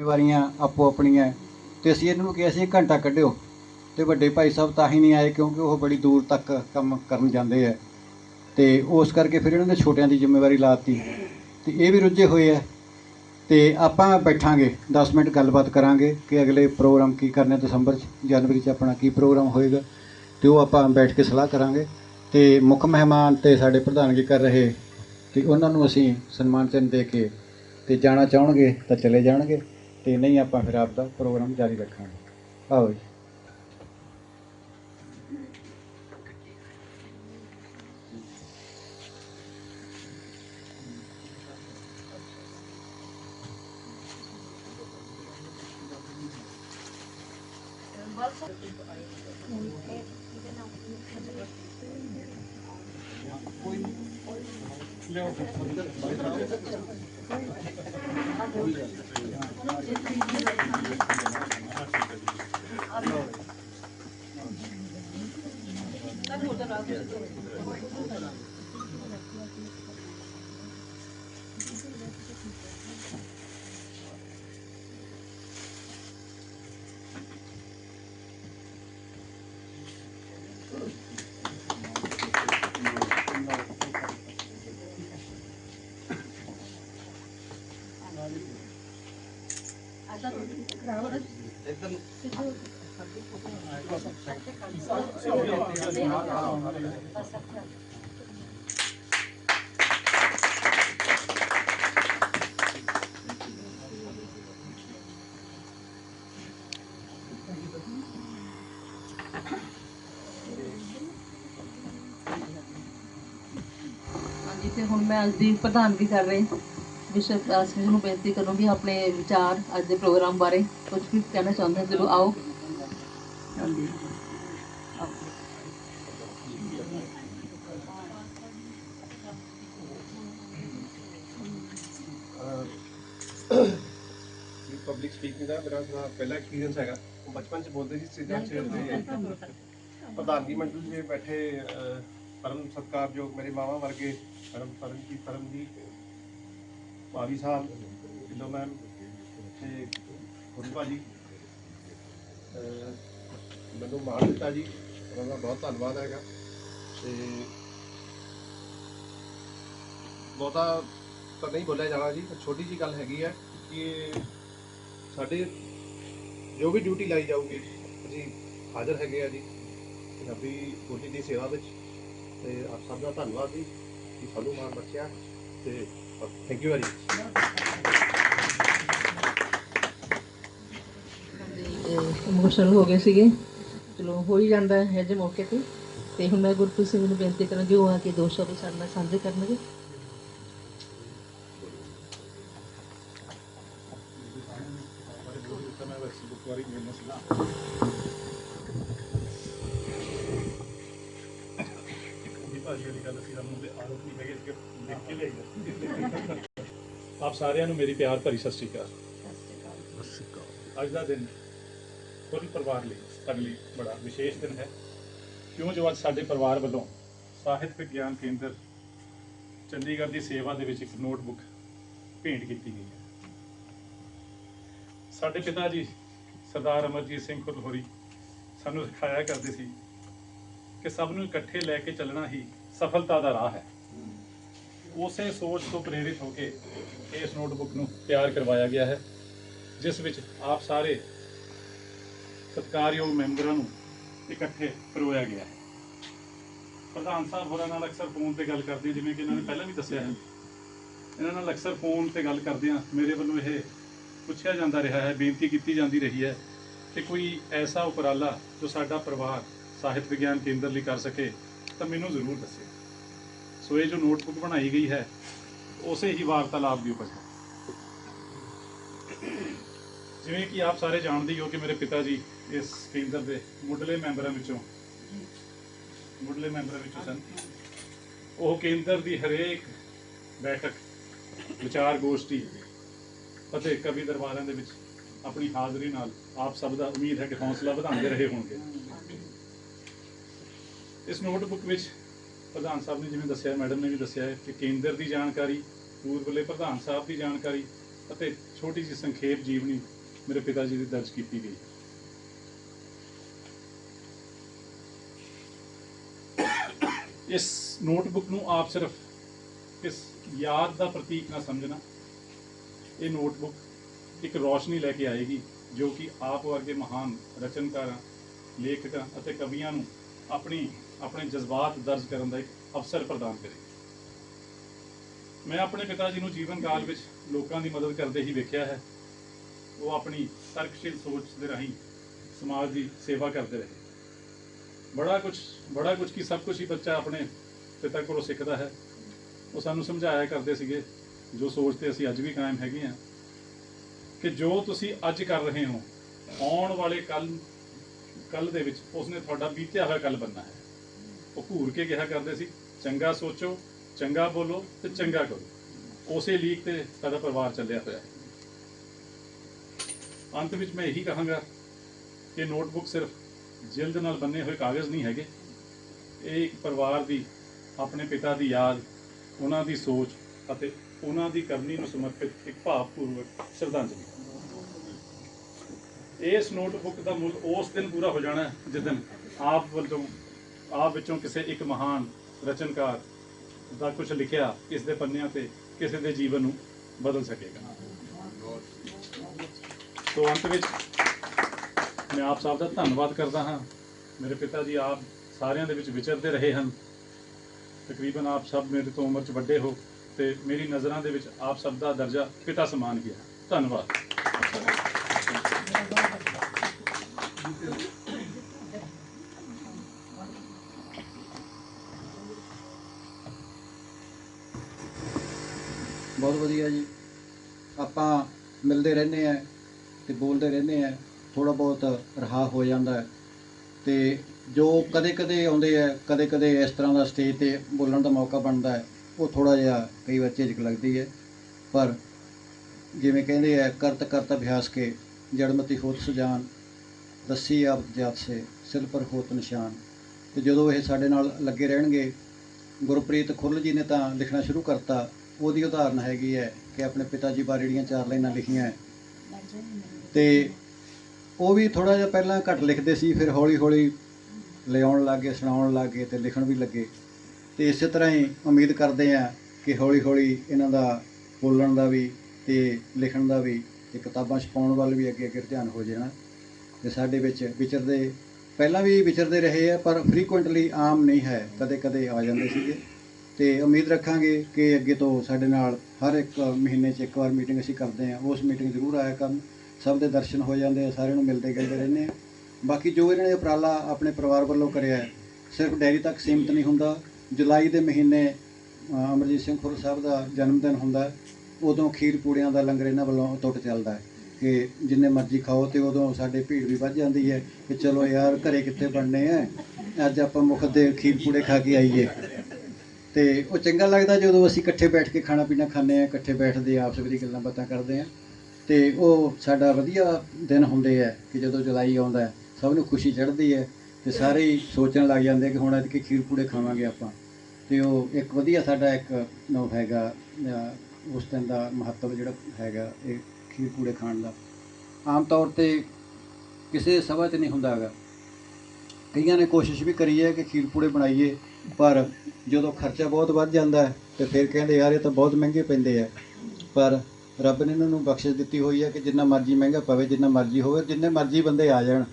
ਜ਼ਿੰਮੇਵਾਰੀਆਂ ਆਪੋ ਆਪਣੀਆਂ ਤੇ ਅਸੀਂ ਇਹਨਾਂ ਨੂੰ ਕਿਹਾ ਸੀ, ਘੰਟਾ ਕੱਢਿਓ। ਤੇ ਵੱਡੇ ਭਾਈ ਸਾਹਿਬ ਤਾਂ ਹੀ ਨਹੀਂ ਆਏ, ਕਿਉਂਕਿ ਉਹ ਬੜੀ ਦੂਰ ਤੱਕ ਕੰਮ ਕਰਨ ਜਾਂਦੇ ਆ ਤੇ ਉਸ ਕਰਕੇ ਫਿਰ ਇਹਨਾਂ ਨੇ ਛੋਟਿਆਂ ਦੀ ਜ਼ਿੰਮੇਵਾਰੀ ਲਾਤੀ ਤੇ ਇਹ ਵੀ ਰੁੱਝੇ ਹੋਏ ਆ ਤੇ ਆਪਾਂ ਬੈਠਾਂਗੇ 10 ਮਿੰਟ ਗੱਲਬਾਤ ਕਰਾਂਗੇ ਕਿ ਅਗਲੇ ਪ੍ਰੋਗਰਾਮ ਕੀ ਕਰਨੇ ਦਸੰਬਰ ਚ, ਜਨਵਰੀ ਚ ਆਪਣਾ ਕੀ ਪ੍ਰੋਗਰਾਮ ਹੋਏਗਾ। ਤੇ ਉਹ ਆਪਾਂ ਬੈਠ ਕੇ ਸਲਾਹ ਕਰਾਂਗੇ। ਤੇ ਮੁੱਖ ਮਹਿਮਾਨ ਤੇ ਸਾਡੇ ਪ੍ਰਧਾਨਗੀ ਕਰ ਰਹੇ, ਤੇ ਉਹਨਾਂ ਨੂੰ ਅਸੀਂ ਸਨਮਾਨ ਚਿੰਨ੍ਹ ਦੇ ਕੇ, ਤੇ ਜਾਣਾ ਚਾਹਣਗੇ ਤਾਂ ਚਲੇ ਜਾਣਗੇ। ਤੇ ਨਹੀਂ ਆਪਾਂ ਫਿਰ ਆਪਦਾ ਪ੍ਰੋਗਰਾਮ ਜਾਰੀ ਰੱਖਾਂਗੇ। ਆਓ ਜੀ। 어, 그냥 ਹਾਂਜੀ ਤੇ ਹੁਣ ਮੈਂ ਅੱਜ ਦੀ ਪ੍ਰਧਾਨਗੀ ਕਰ ਰਹੀ। ਵਿਸ਼ਵ ਦਾਸ ਜੀ ਨੂੰ ਬੇਨਤੀ ਕਰੂੰਗੀ ਆਪਣੇ ਵਿਚਾਰ ਅੱਜ ਦੇ ਪ੍ਰੋਗਰਾਮ ਬਾਰੇ ਕੁਝ ਵੀ ਕਹਿਣਾ ਚਾਹੁੰਦੇ ਹੋ ਜ਼ਰੂਰ ਆਓ। ਹਾਂਜੀ। ਆਓ। ਇਹ ਪਬਲਿਕ ਸਪੀਕਿੰਗ ਦਾ ਮੇਰਾ ਥੋੜਾ ਪਹਿਲਾ ਐਕਸਪੀਰੀਅੰਸ ਹੈਗਾ। ਉਹ ਬਚਪਨ ਚ ਬੋਲਦੇ ਸੀ ਸਿੱਧਾ ਚੇੜਦੇ ਪ੍ਰਧਾਨਗੀ ਮੰਡਲ ਵਿੱਚ ਬੈਠੇ ਪਰਮ ਸਤਿਕਾਰਯੋਗ ਮੇਰੇ ਮਾਵਾ ਵਰਗੇ ਪਰਮ ਪਰਮ ਜੀ ਪਰਮ ਜੀ ਭਾਵੀ ਸਾਹਿਬ ਢਿੱਲੋਂ ਮੈਮ ਤੇ ਗੁਰੂ ਭਾਜੀ। ਮੈਨੂੰ ਮਾਣ ਦਿੱਤਾ ਜੀ। ਉਹਨਾਂ ਦਾ ਬਹੁਤ ਧੰਨਵਾਦ ਹੈਗਾ। ਤੇ ਬਹੁਤਾ ਤਾਂ ਨਹੀਂ ਬੋਲਿਆ ਜਾਣਾ ਜੀ ਛੋਟੀ ਜੀ ਗੱਲ ਹੈਗੀ ਹੈ ਕਿ ਸਾਡੇ ਜੋ ਵੀ ਡਿਊਟੀ ਲਾਈ ਜਾਊਗੀ, ਅਸੀਂ ਹਾਜ਼ਰ ਹੈਗੇ ਆ ਜੀ ਪੰਜਾਬੀ ਬੋਲੀ ਦੀ ਸੇਵਾ ਵਿੱਚ। ਤੇ ਆਪ ਸਭ ਦਾ ਧੰਨਵਾਦ ਜੀ ਕਿ ਸਾਨੂੰ ਮਾਣ ਬਖਸ਼ਿਆ। ਤੇ thank you very much emotional ਹੋ ਗਏ ਸੀਗੇ। ਚਲੋ, ਹੋ ਹੀ ਜਾਂਦਾ ਹੈ ਜੇ ਮੌਕੇ ਤੇ। ਤੇ ਹੁਣ ਮੈਂ ਗੁਰਪ੍ਰੀਤ ਸਿੰਘ ਨੂੰ ਬੇਨਤੀ ਕਰਾਂਗੀ ਉਹ ਆ ਕੇ ਦੋ ਸ਼ਬਦ ਸਾਡੇ ਨਾਲ ਸਾਂਝੇ ਕਰਨਗੇ। ਆਪ ਸਾਰਿਆਂ ਨੂੰ ਮੇਰੀ ਪਿਆਰ ਭਰੀ ਸਤਿ ਸ਼੍ਰੀ ਅਕਾਲ। ਸਤਿ ਸ਼੍ਰੀ ਅਕਾਲ ਅੱਜ ਦਾ ਦਿਨ ਕੁੱਲ ਪਰਿਵਾਰ ਲਈ, ਸਾਡੇ ਲਈ ਬੜਾ ਵਿਸ਼ੇਸ਼ ਦਿਨ ਹੈ। ਕਿਉਂ? ਜੋ ਅੱਜ ਸਾਡੇ ਪਰਿਵਾਰ ਵੱਲੋਂ ਸਾਹਿਤ ਵਿਗਿਆਨ ਕੇਂਦਰ ਚੰਡੀਗੜ੍ਹ ਦੀ ਸੇਵਾ ਦੇ ਵਿੱਚ ਇੱਕ ਨੋਟਬੁੱਕ ਭੇਂਟ ਕੀਤੀ ਗਈ ਹੈ। ਸਾਡੇ ਪਿਤਾ ਜੀ ਸਰਦਾਰ ਅਮਰਜੀਤ ਸਿੰਘ ਖੁਦਹੋਰੀ ਸਾਨੂੰ ਸਿਖਾਇਆ ਕਰਦੇ ਸੀ ਕਿ ਸਭ ਨੂੰ ਇਕੱਠੇ ਲੈ ਕੇ ਚੱਲਣਾ ਹੀ ਸਫਲਤਾ ਦਾ ਰਾਹ ਹੈ। ਉਸੇ ਸੋਚ ਤੋਂ ਪ੍ਰੇਰਿਤ ਹੋ ਕੇ ਇਸ ਨੋਟਬੁੱਕ ਨੂੰ ਤਿਆਰ ਕਰਵਾਇਆ ਗਿਆ ਹੈ, ਜਿਸ ਵਿੱਚ ਆਪ ਸਾਰੇ ਸਤਿਕਾਰਯੋਗ ਮੈਂਬਰਾਂ ਨੂੰ ਇਕੱਠੇ ਪਰੋਇਆ ਗਿਆ ਹੈ। ਪ੍ਰਧਾਨ ਸਾਹਿਬ ਹੋਰਾਂ ਨਾਲ ਅਕਸਰ ਫੋਨ ਤੇ ਗੱਲ ਕਰਦੇ ਜਿਵੇਂ ਕਿ ਇਹਨਾਂ ਨੇ ਪਹਿਲਾਂ ਵੀ ਦੱਸਿਆ ਹੈ। ਇਹਨਾਂ ਨਾਲ ਅਕਸਰ ਫੋਨ ਤੇ ਗੱਲ ਕਰਦੇ ਆ ਮੇਰੇ ਵੱਲੋਂ ਇਹ ਪੁੱਛਿਆ ਜਾਂਦਾ ਰਿਹਾ ਹੈ, ਬੇਨਤੀ ਕੀਤੀ ਜਾਂਦੀ ਰਹੀ ਹੈ ਕਿ ਕੋਈ ਐਸਾ ਉਪਰਾਲਾ ਜੋ ਸਾਡਾ ਪਰਿਵਾਰ, ਸਾਹਿਤ ਵਿਗਿਆਨ ਕੇਂਦਰ ਲਈ ਕਰ ਸਕੇ, ਤਾਂ ਮੈਨੂੰ ਜ਼ਰੂਰ ਦੱਸਿਓ। ਸੋ ਇਹ ਜੋ ਨੋਟਬੁੱਕ ਬਣਾਈ ਗਈ ਹੈ, ਉਸੇ ਹੀ ਵਾਰਤਾਲਾਪ ਦੀ ਉਪਜ ਹੈ। ਜਿਵੇਂ ਕਿ ਆਪ ਸਾਰੇ ਜਾਣਦੇ ਹੋ ਕਿ ਮੇਰੇ ਪਿਤਾ ਜੀ ਇਸ ਕੇਂਦਰ ਦੇ ਮੁੱਢਲੇ ਮੈਂਬਰਾਂ ਵਿੱਚੋਂ, ਮੁੱਢਲੇ ਮੈਂਬਰਾਂ ਵਿੱਚੋਂ ਸਨ। ਉਹ ਕੇਂਦਰ ਦੀ ਹਰੇਕ ਬੈਠਕ, ਵਿਚਾਰ ਗੋਸ਼ਟੀ ਅਤੇ ਕਵੀ ਦਰਬਾਰਾਂ ਦੇ ਵਿੱਚ ਆਪਣੀ ਹਾਜ਼ਰੀ ਨਾਲ ਆਪ ਸਭ ਦਾ ਉਮੀਦ ਹੈ ਕਿ ਹੌਸਲਾ ਵਧਾਉਂਦੇ ਰਹੇ ਹੋਣਗੇ। ਇਸ ਨੋਟਬੁੱਕ ਵਿੱਚ ਪ੍ਰਧਾਨ ਸਾਹਿਬ ਨੇ ਜਿਵੇਂ ਦੱਸਿਆ, ਮੈਡਮ ਨੇ ਵੀ ਦੱਸਿਆ ਹੈ ਕਿ ਕੇਂਦਰ ਦੀ ਜਾਣਕਾਰੀ ਪੂਰਬਲੇ ਪ੍ਰਧਾਨ ਸਾਹਿਬ ਦੀ ਜਾਣਕਾਰੀ ਅਤੇ ਛੋਟੀ ਜਿਹੀ ਸੰਖੇਪ ਜੀਵਨੀ ਮੇਰੇ ਪਿਤਾ ਜੀ ਦੀ ਦਰਜ ਕੀਤੀ ਗਈ ਇਸ ਨੋਟਬੁੱਕ ਨੂੰ ਆਪ ਸਿਰਫ ਇਸ ਯਾਦ ਦਾ ਪ੍ਰਤੀਕ ਨਾ ਸਮਝਣਾ। ਇਹ ਨੋਟਬੁੱਕ ਇੱਕ ਰੋਸ਼ਨੀ ਲੈ ਕੇ ਆਏਗੀ ਜੋ ਕਿ ਆਪ ਵਰਗੇ ਮਹਾਨ ਰਚਨਕਾਰਾਂ, ਲੇਖਕਾਂ ਅਤੇ ਕਵੀਆਂ ਨੂੰ ਆਪਣੀ, ਆਪਣੇ ਜਜ਼ਬਾਤ ਦਰਜ ਕਰਨ ਦਾ ਇੱਕ ਅਵਸਰ ਪ੍ਰਦਾਨ ਕਰੇਗੀ ਮੈਂ ਆਪਣੇ ਪਿਤਾ ਜੀ ਨੂੰ ਜੀਵਨ ਕਾਲ ਵਿੱਚ ਲੋਕਾਂ ਦੀ ਮਦਦ ਕਰਦੇ ਹੀ ਵੇਖਿਆ ਹੈ। ਉਹ ਆਪਣੀ ਤਰਕਸ਼ੀਲ ਸੋਚ ਦੇ ਰਾਹੀਂ ਸਮਾਜ ਦੀ ਸੇਵਾ ਕਰਦੇ ਰਹੇ। ਬੜਾ ਕੁਝ ਬੜਾ ਕੁਝ ਕੀ ਸਭ ਕੁਝ ਹੀ ਬੱਚਾ ਆਪਣੇ ਪਿਤਾ ਕੋਲੋਂ ਸਿੱਖਦਾ ਹੈ। ਉਹ ਸਾਨੂੰ ਸਮਝਾਇਆ ਕਰਦੇ ਸੀਗੇ, ਜੋ ਸੋਚ ਤੇ ਅਸੀਂ ਅੱਜ ਵੀ ਕਾਇਮ ਹੈਗੇ ਆ ਕਿ ਜੋ ਤੁਸੀਂ ਅੱਜ ਕਰ ਰਹੇ ਹੋ, ਆਉਣ ਵਾਲੇ ਕੱਲ ਕੱਲ ਦੇ ਵਿੱਚ ਉਸਨੇ ਤੁਹਾਡਾ ਬੀਤਿਆ ਹੋਇਆ ਕੱਲ ਬੰਨਾ ਹੈ। ਉਹ ਘੂਰ ਕੇ ਕਿਹਾ ਕਰਦੇ ਸੀ, ਚੰਗਾ ਸੋਚੋ, ਚੰਗਾ ਬੋਲੋ ਤੇ ਚੰਗਾ ਕਰੋ। ਉਸੇ ਲੀਕ ਤੇ ਸਾਡਾ ਪਰਿਵਾਰ ਚੱਲਿਆ ਹੋਇਆ। ਹੈ ਅੰਤ ਵਿੱਚ ਮੈਂ ਇਹੀ ਕਹਾਂਗਾ ਕਿ ਨੋਟਬੁੱਕ ਸਿਰਫ ਜਿਲਦ ਨਾਲ ਬੰਨੇ ਹੋਏ ਕਾਗਜ਼ ਨਹੀਂ ਹੈਗੇ। ਇਹ ਇੱਕ ਪਰਿਵਾਰ ਦੀ, ਆਪਣੇ ਪਿਤਾ ਦੀ ਯਾਦ, ਉਹਨਾਂ ਦੀ ਸੋਚ ਅਤੇ ਉਹਨਾਂ ਦੀ ਕਰਨੀ ਨੂੰ ਸਮਰਪਿਤ ਇੱਕ ਭਾਵਪੂਰਵਕ ਸ਼ਰਧਾਂਜਲੀ। ਇਸ ਨੋਟਬੁੱਕ ਦਾ ਮੁੱਲ ਉਸ ਦਿਨ ਪੂਰਾ ਹੋ ਜਾਣਾ ਜਿਸ ਦਿਨ ਆਪ ਵੱਲੋਂ, ਆਪ ਵਿੱਚੋਂ ਕਿਸੇ ਇੱਕ ਮਹਾਨ ਰਚਨਕਾਰ ਦਾ ਕੁਝ ਲਿਖਿਆ ਇਸ ਦੇ ਪੰਨਿਆਂ ਤੇ ਕਿਸੇ ਦੇ ਜੀਵਨ ਨੂੰ ਬਦਲ ਸਕੇਗਾ। ਸੋ ਅੰਤ ਵਿੱਚ ਮੈਂ ਆਪ ਸਭ ਦਾ ਧੰਨਵਾਦ ਕਰਦਾ ਹਾਂ। ਮੇਰੇ ਪਿਤਾ ਜੀ ਆਪ ਸਾਰਿਆਂ ਦੇ ਵਿੱਚ ਵਿਚਰਦੇ ਰਹੇ ਹਨ। ਤਕਰੀਬਨ ਆਪ ਸਭ ਮੇਰੇ ਤੋਂ ਉਮਰ 'ਚ ਵੱਡੇ ਹੋ ਤੇ ਮੇਰੀ ਨਜ਼ਰਾਂ ਦੇ ਵਿੱਚ ਆਪ ਸਭ ਦਾ ਦਰਜਾ ਪਿਤਾ ਸਮਾਨ ਗਿਆ। ਧੰਨਵਾਦ। ਬਹੁਤ ਵਧੀਆ ਜੀ। ਆਪਾਂ ਮਿਲਦੇ ਰਹਿੰਦੇ ਆ ਤੇ ਬੋਲਦੇ ਰਹਿੰਦੇ ਆ ਥੋੜਾ ਬਹੁਤ ਰਹਾ ਹੋ ਜਾਂਦਾ ਹੈ। ਤੇ ਜੋ ਕਦੇ-ਕਦੇ ਆਉਂਦੇ ਆ ਕਦੇ-ਕਦੇ ਇਸ ਤਰ੍ਹਾਂ ਦਾ ਸਟੇਜ ਤੇ ਬੋਲਣ ਦਾ ਮੌਕਾ ਬਣਦਾ ਹੈ, ਉਹ ਥੋੜਾ ਜਿਹਾ ਕਈ ਵਾਰ ਝਿਜਕ ਲੱਗਦੀ ਹੈ। ਪਰ ਜਿਵੇਂ ਕਹਿੰਦੇ ਆ ਕਰਤ ਕਰਤ ਅਭਿਆਸ ਕੇ ਜੜਮਤੀ ਹੋਤ ਸੁਜਾਨ, ਦੱਸੀ ਆਪ ਜਾਤ ਸੇ ਸਿਲ ਪਰ ਹੋਤ ਨਿਸ਼ਾਨ। ਤੇ ਜਦੋਂ ਇਹ ਸਾਡੇ ਨਾਲ ਲੱਗੇ ਰਹਿਣਗੇ, ਗੁਰਪ੍ਰੀਤ ਖੁੱਲ ਜੀ ਨੇ ਤਾਂ ਲਿਖਣਾ ਸ਼ੁਰੂ ਕਰਤਾ ਉਹਦੀ ਉਦਾਹਰਨ ਹੈਗੀ ਹੈ ਕਿ ਆਪਣੇ ਪਿਤਾ ਜੀ ਬਾਰੇ ਜਿਹੜੀਆਂ ਚਾਰ ਲਾਈਨਾਂ ਲਿਖੀਆਂ ਹੈ। ਤੇ ਉਹ ਵੀ ਥੋੜਾ ਜਿਹਾ ਪਹਿਲਾਂ ਘੱਟ ਲਿਖਦੇ ਸੀ, ਫਿਰ ਹੌਲੀ ਹੌਲੀ ਲਿਆਉਣ ਲੱਗੇ, ਸੁਣਾਉਣ ਲੱਗੇ ਤੇ ਲਿਖਣ ਵੀ ਲੱਗੇ। ਤੇ ਇਸੇ ਤਰ੍ਹਾਂ ਹੀ ਉਮੀਦ ਕਰਦੇ ਆ ਕਿ ਹੌਲੀ ਹੌਲੀ ਇਹਨਾਂ ਦਾ ਬੋਲਣ ਦਾ ਵੀ ਤੇ ਲਿਖਣ ਦਾ ਵੀ ਤੇ ਕਿਤਾਬਾਂ ਛਪਾਉਣ ਵੱਲ ਵੀ ਅੱਗੇ ਅੱਗੇ ਧਿਆਨ ਹੋ ਜਾਣਾ। ਤੇ ਸਾਡੇ ਵਿੱਚ ਵਿਚਰਦੇ, ਪਹਿਲਾਂ ਵੀ ਵਿਚਰਦੇ ਰਹੇ ਆ, ਪਰ ਫ੍ਰੀਕੁਐਂਟਲੀ ਆਮ ਨਹੀਂ ਹੈ ਕਦੇ ਕਦੇ ਆ ਜਾਂਦੇ ਸੀਗੇ। ਤੇ ਉਮੀਦ ਰੱਖਾਂਗੇ ਕਿ ਅੱਗੇ ਤੋਂ ਸਾਡੇ ਨਾਲ ਹਰ ਇੱਕ ਮਹੀਨੇ 'ਚ ਇੱਕ ਵਾਰ ਮੀਟਿੰਗ ਅਸੀਂ ਕਰਦੇ ਹਾਂ। ਉਸ ਮੀਟਿੰਗ ਜ਼ਰੂਰ ਆਇਆ ਕਰਨ। ਸਭ ਦੇ ਦਰਸ਼ਨ ਹੋ ਜਾਂਦੇ ਆ ਸਾਰਿਆਂ ਨੂੰ ਮਿਲਦੇ ਗਿਲਦੇ ਰਹਿੰਦੇ ਆ। ਬਾਕੀ ਜੋ ਇਹਨਾਂ ਨੇ ਉਪਰਾਲਾ ਆਪਣੇ ਪਰਿਵਾਰ ਵੱਲੋਂ ਕਰਿਆ ਹੈ, ਸਿਰਫ ਡੈਰੀ ਤੱਕ ਸੀਮਿਤ ਨਹੀਂ ਹੁੰਦਾ। ਜੁਲਾਈ ਦੇ ਮਹੀਨੇ ਅਮਰਜੀਤ ਸਿੰਘ ਖੁਰ ਸਾਹਿਬ ਦਾ ਜਨਮ ਦਿਨ ਹੁੰਦਾ ਉਦੋਂ ਖੀਰ ਪੂੜਿਆਂ ਦਾ ਲੰਗਰ ਇਹਨਾਂ ਵੱਲੋਂ ਟੁੱਟ ਚੱਲਦਾ ਹੈ ਕਿ ਜਿੰਨੇ ਮਰਜ਼ੀ ਖਾਓ ਤੇ ਉਦੋਂ ਸਾਡੇ ਭੀੜ ਵੀ ਵੱਧ ਜਾਂਦੀ ਹੈ ਕਿ ਚਲੋ ਯਾਰ ਘਰੇ ਕਿੱਥੇ ਬਣਨੇ ਆ? ਅੱਜ ਆਪਾਂ ਮੁਖ ਦੇ ਖੀਰ ਪੂੜੇ ਖਾ ਕੇ ਆਈਏ। ਤੇ ਉਹ ਚੰਗਾ ਲੱਗਦਾ ਜਦੋਂ ਅਸੀਂ ਇਕੱਠੇ ਬੈਠ ਕੇ ਖਾਣਾ ਪੀਣਾ ਖਾਂਦੇ ਆ ਇਕੱਠੇ ਬੈਠਦੇ ਆਪਸ ਵਿੱਚ ਗੱਲਾਂ ਬਾਤਾਂ ਕਰਦੇ ਆ ਤੇ ਉਹ ਸਾਡਾ ਵਧੀਆ ਦਿਨ ਹੁੰਦੇ ਆ ਕਿ ਜਦੋਂ ਜੁਲਾਈ ਆਉਂਦਾ ਸਭ ਨੂੰ ਖੁਸ਼ੀ ਚੜ੍ਹਦੀ ਹੈ ਤੇ ਸਾਰੇ ਹੀ ਸੋਚਣ ਲੱਗ ਜਾਂਦੇ ਕਿ ਹੁਣ ਐਤਕੀ ਖੀਰ ਪੂੜੇ ਖਾਵਾਂਗੇ ਆਪਾਂ। ਤੇ ਉਹ ਇੱਕ ਵਧੀਆ ਸਾਡਾ ਇੱਕ ਨੋ ਹੈਗਾ ਉਸ ਦਿਨ ਦਾ ਮਹੱਤਵ ਜਿਹੜਾ ਹੈਗਾ ਇਹ ਖੀਰ ਪੂੜੇ ਖਾਣ ਦਾ। ਆਮ ਤੌਰ ਤੇ ਕਿਸੇ ਸਭਾ 'ਚ ਨਹੀਂ ਹੁੰਦਾ ਹੈਗਾ। ਕਈਆਂ ਨੇ ਕੋਸ਼ਿਸ਼ ਵੀ ਕਰੀ ਹੈ ਕਿ ਖੀਰ ਪੂੜੇ ਬਣਾਈਏ, ਪਰ ਜਦੋਂ ਖਰਚਾ ਬਹੁਤ ਵੱਧ ਜਾਂਦਾ ਹੈ, ਤੇ ਫਿਰ ਕਹਿੰਦੇ ਯਾਰ ਇਹ ਤਾਂ ਬਹੁਤ ਮਹਿੰਗੇ ਪੈਂਦੇ ਆ। ਪਰ ਰੱਬ ਨੇ ਇਹਨਾਂ ਨੂੰ ਬਖਸ਼ਿਸ਼ ਦਿੱਤੀ ਹੋਈ ਹੈ ਕਿ ਜਿੰਨਾ ਮਰਜ਼ੀ ਮਹਿੰਗਾ ਪਵੇ, ਜਿੰਨਾ ਮਰਜ਼ੀ ਹੋਵੇ, ਜਿੰਨੇ ਮਰਜ਼ੀ ਬੰਦੇ ਆ ਜਾਣ।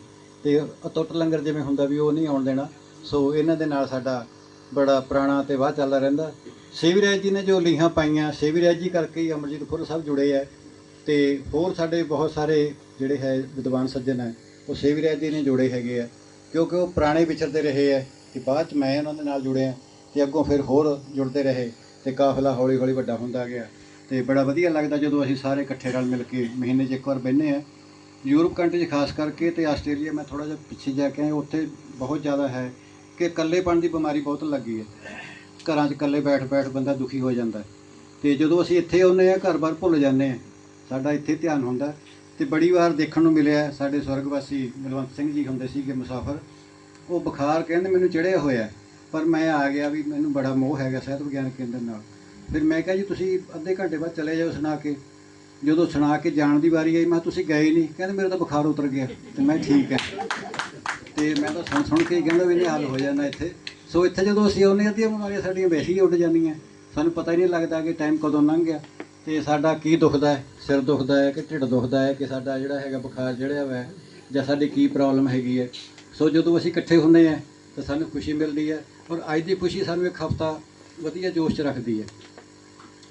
ਤੇ ਅਟੁੱਟ ਲੰਗਰ ਜਿਵੇਂ ਹੁੰਦਾ ਵੀ ਉਹ ਨਹੀਂ ਆਉਣ ਦੇਣਾ। ਸੋ ਇਹਨਾਂ ਦੇ ਨਾਲ ਸਾਡਾ ਬੜਾ ਪੁਰਾਣਾ ਤੇ ਵਾਹ ਚੱਲਦਾ ਰਹਿੰਦਾ। ਸੇਵੀਰਾਜ ਜੀ ਨੇ ਜੋ ਲੀਹਾਂ ਪਾਈਆਂ ਸੇਵੀਰਾਜ ਜੀ ਕਰਕੇ ਹੀ ਅਮਰਜੀਤ ਖੁਰ ਸਾਹਿਬ ਜੁੜੇ ਹੈ ਤੇ ਹੋਰ ਸਾਡੇ ਬਹੁਤ ਸਾਰੇ ਜਿਹੜੇ ਹੈ ਵਿਦਵਾਨ ਸੱਜਣ ਹੈ, ਉਹ ਸੇਵੀਰਾਜ ਜੀ ਨੇ ਜੁੜੇ ਹੈਗੇ ਆ। ਕਿਉਂਕਿ ਉਹ ਪੁਰਾਣੇ ਵਿਚਰਦੇ ਰਹੇ ਹੈ ਤੇ ਬਾਅਦ ਚ ਮੈਂ ਉਹਨਾਂ ਦੇ ਨਾਲ ਜੁੜਿਆ। ਤੇ ਅੱਗੋਂ ਫਿਰ ਹੋਰ ਜੁੜਦੇ ਰਹੇ ਤੇ ਕਾਫਲਾ ਹੌਲੀ ਹੌਲੀ ਵੱਡਾ ਹੁੰਦਾ ਗਿਆ। ਤੇ ਬੜਾ ਵਧੀਆ ਲੱਗਦਾ ਜਦੋਂ ਅਸੀਂ ਸਾਰੇ ਇਕੱਠੇ ਰਲ ਮਿਲ ਕੇ ਮਹੀਨੇ 'ਚ ਇੱਕ ਵਾਰ ਬਹਿੰਦੇ ਆ ਯੂਰਪ ਕੰਟਰੀ 'ਚ ਖਾਸ ਕਰਕੇ ਤੇ ਆਸਟ੍ਰੇਲੀਆ, ਮੈਂ ਥੋੜਾ ਜਿਹਾ ਪਿੱਛੇ ਜਾ ਕੇ ਆਇਆ, ਉੱਥੇ ਬਹੁਤ ਜ਼ਿਆਦਾ ਹੈ ਕਿ ਇਕੱਲੇਪਣ ਦੀ ਬਿਮਾਰੀ ਬਹੁਤ ਲੱਗੀ ਹੈ। ਘਰਾਂ 'ਚ ਇਕੱਲੇ ਬੈਠ ਬੈਠ ਬੰਦਾ ਦੁਖੀ ਹੋ ਜਾਂਦਾ। ਹੈ। ਤੇ ਜਦੋਂ ਅਸੀਂ ਇੱਥੇ ਆਉਂਦੇ ਆ ਘਰ-ਬਾਰ ਭੁੱਲ ਜਾਂਦੇ ਆ ਸਾਡਾ ਇੱਥੇ ਧਿਆਨ ਹੁੰਦਾ। ਤੇ ਬੜੀ ਵਾਰ ਦੇਖਣ ਨੂੰ ਮਿਲਿਆ, ਸਾਡੇ ਸਵਰਗਵਾਸੀ ਬਲਵੰਤ ਸਿੰਘ ਜੀ ਹੁੰਦੇ ਸੀਗੇ ਮੁਸਾਫਰ। ਉਹ ਬੁਖਾਰ ਕਹਿੰਦੇ, ਮੈਨੂੰ ਚੜਿਆ ਹੋਇਆ ਪਰ ਮੈਂ ਆ ਗਿਆ ਵੀ ਮੈਨੂੰ ਬੜਾ ਮੋਹ ਹੈਗਾ ਸਿਹਤ ਵਿਗਿਆਨ ਕੇਂਦਰ ਨਾਲ। ਫਿਰ ਮੈਂ ਕਿਹਾ ਜੀ, ਤੁਸੀਂ ਅੱਧੇ ਘੰਟੇ ਬਾਅਦ ਚਲੇ ਜਾਓ ਸੁਣਾ ਕੇ। ਜਦੋਂ ਸੁਣਾ ਕੇ ਜਾਣ ਦੀ ਵਾਰੀ ਆਈ, ਮੈਂ ਕਿਹਾ, ਤੁਸੀਂ ਗਏ ਨਹੀਂ? ਕਹਿੰਦੇ, ਮੇਰਾ ਤਾਂ ਬੁਖਾਰ ਉਤਰ ਗਿਆ। ਤੇ ਮੈਂ ਠੀਕ ਹੈ। ਤੇ ਮੈਂ ਤਾਂ ਸੁਣ ਸੁਣ ਕੇ ਕਹਿੰਦਾ ਵੀ ਨਹੀਂ ਹੱਲ ਹੋ ਜਾਣਾ ਇੱਥੇ। ਸੋ ਇੱਥੇ ਜਦੋਂ ਅਸੀਂ ਆਉਂਦੇ ਅੱਧੀਆਂ ਬਿਮਾਰੀਆਂ ਸਾਡੀਆਂ ਵੈਸੇ ਹੀ ਉੱਡ ਜਾਂਦੀਆਂ। ਸਾਨੂੰ ਪਤਾ ਹੀ ਨਹੀਂ ਲੱਗਦਾ ਕਿ ਟਾਈਮ ਕਦੋਂ ਲੰਘ ਗਿਆ। ਤੇ ਸਾਡਾ ਕੀ ਦੁਖਦਾ ਹੈ? ਸਿਰ ਦੁਖਦਾ ਹੈ ਕਿ ਢਿੱਡ ਦੁਖਦਾ ਹੈ ਕਿ ਸਾਡਾ ਜਿਹੜਾ ਹੈਗਾ ਬੁਖਾਰ ਚੜਿਆ ਹੋਇਆ ਹੈ ਜਾਂ ਸਾਡੀ ਕੀ ਪ੍ਰੋਬਲਮ ਹੈਗੀ ਹੈ? ਸੋ ਜਦੋਂ ਅਸੀਂ ਇਕੱਠੇ ਹੁੰਦੇ ਹਾਂ ਤਾਂ ਸਾਨੂੰ ਖੁਸ਼ੀ ਮਿਲਦੀ ਹੈ ਔਰ ਅੱਜ ਦੀ ਖੁਸ਼ੀ ਸਾਨੂੰ ਇੱਕ ਹਫਤਾ ਵਧੀਆ ਜੋਸ਼ 'ਚ ਰੱਖਦੀ ਹੈ।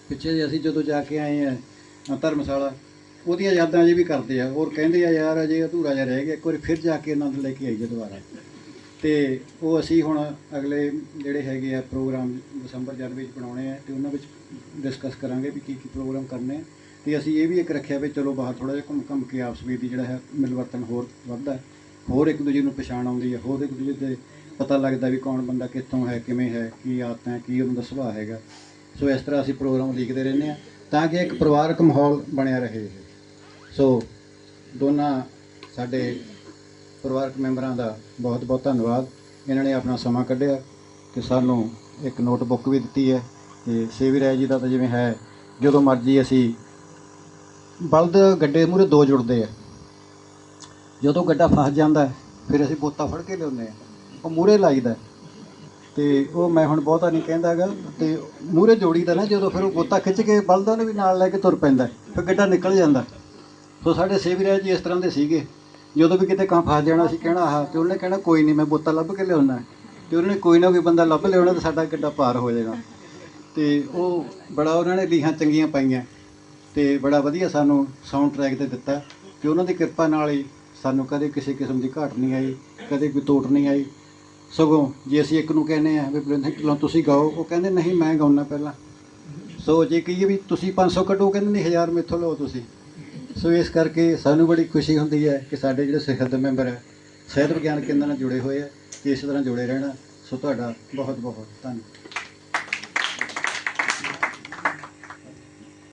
ਪਿੱਛੇ ਜੇ ਅਸੀਂ ਜਦੋਂ ਜਾ ਕੇ ਆਏ ਆ ਧਰਮਸ਼ਾਲਾ, ਉਹਦੀਆਂ ਯਾਦਾਂ ਅਜੇ ਵੀ ਕਰਦੇ ਆ। ਔਰ ਕਹਿੰਦੇ ਆ, ਯਾਰ ਅਜੇ ਅਧੂਰਾ ਜਿਹਾ ਰਹਿ ਗਿਆ, ਇੱਕ ਵਾਰੀ ਫਿਰ ਜਾ ਕੇ ਆਨੰਦ ਲੈ ਕੇ ਆਈਏ ਦੁਬਾਰਾ। ਤੇ ਉਹ ਅਸੀਂ ਹੁਣ ਅਗਲੇ ਜਿਹੜੇ ਹੈਗੇ ਆ ਪ੍ਰੋਗਰਾਮ ਦਸੰਬਰ ਜਨਵਰੀ ਵਿੱਚ ਬਣਾਉਣੇ ਆ, ਤੇ ਉਹਨਾਂ ਵਿੱਚ ਡਿਸਕਸ ਕਰਾਂਗੇ ਵੀ ਕੀ ਕੀ ਪ੍ਰੋਗਰਾਮ ਕਰਨੇ ਆ। ਤੇ ਅਸੀਂ ਇਹ ਵੀ ਇੱਕ ਰੱਖਿਆ ਵੀ ਚਲੋ ਬਾਹਰ ਥੋੜਾ ਜਿਹਾ ਘੁੰਮ ਘੁੰਮ ਕੇ ਆਪਸ ਵਿੱਚ ਦੀ ਜਿਹੜਾ ਹੈ ਮਿਲਵਰਤਨ ਹੋਰ ਵੱਧਦਾ ਹੋਰ ਇੱਕ ਦੂਜੇ ਨੂੰ ਪਛਾਣ ਆਉਂਦੀ ਹੈ, ਹੋਰ ਇੱਕ ਦੂਜੇ ਦੇ ਪਤਾ ਲੱਗਦਾ ਵੀ ਕੌਣ ਬੰਦਾ ਕਿੱਥੋਂ ਹੈ, ਕਿਵੇਂ ਹੈ, ਕੀ ਆਦਤਾਂ ਹੈ, ਕੀ ਉਹਨਾਂ ਦਾ ਸੁਭਾਅ ਹੈਗਾ। ਸੋ ਇਸ ਤਰ੍ਹਾਂ ਅਸੀਂ ਪ੍ਰੋਗਰਾਮ ਲਿਖਦੇ ਰਹਿੰਦੇ ਆ ਤਾਂ ਕਿ ਇੱਕ ਪਰਿਵਾਰਕ ਮਾਹੌਲ ਬਣਿਆ ਰਹੇ। ਸੋ ਦੋਨਾਂ ਸਾਡੇ ਪਰਿਵਾਰਕ ਮੈਂਬਰਾਂ ਦਾ ਬਹੁਤ ਬਹੁਤ ਧੰਨਵਾਦ। ਇਹਨਾਂ ਨੇ ਆਪਣਾ ਸਮਾਂ ਕੱਢਿਆ ਤੇ ਸਾਨੂੰ ਇੱਕ ਨੋਟਬੁੱਕ ਵੀ ਦਿੱਤੀ ਹੈ ਤੇ ਸੇਵੀ ਰਾਏ ਜੀ ਦਾ ਤਾਂ ਜਿਵੇਂ ਹੈ, ਜਦੋਂ ਮਰਜ਼ੀ ਅਸੀਂ ਬਲਦ ਗੱਡੇ ਮੂਰੇ ਦੋ ਜੁੜਦੇ ਆ। ਜਦੋਂ ਗੱਡਾ ਫਸ ਜਾਂਦਾ, ਫਿਰ ਅਸੀਂ ਬੋਤਾ ਫੜ ਕੇ ਲਿਆਉਂਦੇ ਆ। ਉਹ ਮੂਰੇ ਲਾਈਦਾ ਹੈ। ਤੇ ਉਹ ਮੈਂ ਹੁਣ ਬਹੁਤਾ ਨਹੀਂ ਕਹਿੰਦਾ ਹੈਗਾ, ਤੇ ਮੂਰੇ ਜੋੜੀਦਾ ਨਾ, ਜਦੋਂ ਫਿਰ ਉਹ ਗੋਤਾ ਖਿੱਚ ਕੇ ਬਲਦਾਂ ਨੂੰ ਵੀ ਨਾਲ ਲੈ ਕੇ ਤੁਰ ਪੈਂਦਾ ਫਿਰ ਗੱਡਾ ਨਿਕਲ ਜਾਂਦਾ ਸੋ ਸਾਡੇ ਸੇਵੀਰਾਜ ਜੀ ਇਸ ਤਰ੍ਹਾਂ ਦੇ ਸੀਗੇ। ਜਦੋਂ ਵੀ ਕਿਤੇ ਕਾਂ ਫਸ ਜਾਣਾ ਸੀ ਕਹਿਣਾ, ਆਹ, ਤੇ ਉਹਨੇ ਕਹਿਣਾ, ਕੋਈ ਨਹੀਂ, ਮੈਂ ਬੋਤਾ ਲੱਭ ਕੇ ਲਿਆਉਣਾ ਤੇ ਉਹਨੇ ਕੋਈ ਨਾ, ਕੋਈ ਬੰਦਾ ਲੱਭ ਲਿਆਉਣਾ, ਤੇ ਸਾਡਾ ਗੱਡਾ ਪਾਰ ਹੋ ਜਾਏਗਾ। ਤੇ ਉਹ ਬੜਾ, ਉਹਨਾਂ ਨੇ ਲੀਹਾਂ ਚੰਗੀਆਂ ਪਾਈਆਂ। ਤੇ ਬੜਾ ਵਧੀਆ ਸਾਨੂੰ ਸਾਊਂਡ ਟਰੈਕ ਤੇ ਦਿੱਤਾ। ਤੇ ਉਹਨਾਂ ਦੀ ਕਿਰਪਾ ਨਾਲ ਹੀ ਸਾਨੂੰ ਕਦੇ ਕਿਸੇ ਕਿਸਮ ਦੀ ਘਾਟ ਨਹੀਂ ਆਈ, ਕਦੇ ਕੋਈ ਤੋਟ ਨਹੀਂ ਆਈ। ਸਗੋਂ ਜੇ ਅਸੀਂ ਇੱਕ ਨੂੰ ਕਹਿੰਦੇ ਆ ਵੀ ਬਲਿੰਦਰ ਢਿੱਲੋਂ ਤੁਸੀਂ ਗਾਓ, ਉਹ ਕਹਿੰਦੇ ਨਹੀਂ ਮੈਂ ਗਾਉਣਾ ਪਹਿਲਾਂ। ਸੋ ਜੇ ਕਹੀਏ ਵੀ ਤੁਸੀਂ 500 ਕੱਢੋ ਕਹਿੰਦੇ ਨਹੀਂ 1000 ਮੇਥੋਂ ਲਓ ਤੁਸੀਂ। ਸੋ ਇਸ ਕਰਕੇ ਸਾਨੂੰ ਬੜੀ ਖੁਸ਼ੀ ਹੁੰਦੀ ਹੈ ਕਿ ਸਾਡੇ ਜਿਹੜੇ ਸਿਹਤ ਮੈਂਬਰ ਹੈ, ਸਿਹਤ ਵਿਗਿਆਨ ਕੇਂਦਰ ਨਾਲ ਜੁੜੇ ਹੋਏ ਆ ਤੇ ਇਸ ਤਰ੍ਹਾਂ ਜੁੜੇ ਰਹਿਣਾ। ਸੋ ਤੁਹਾਡਾ ਬਹੁਤ ਬਹੁਤ ਧੰਨਵਾਦ।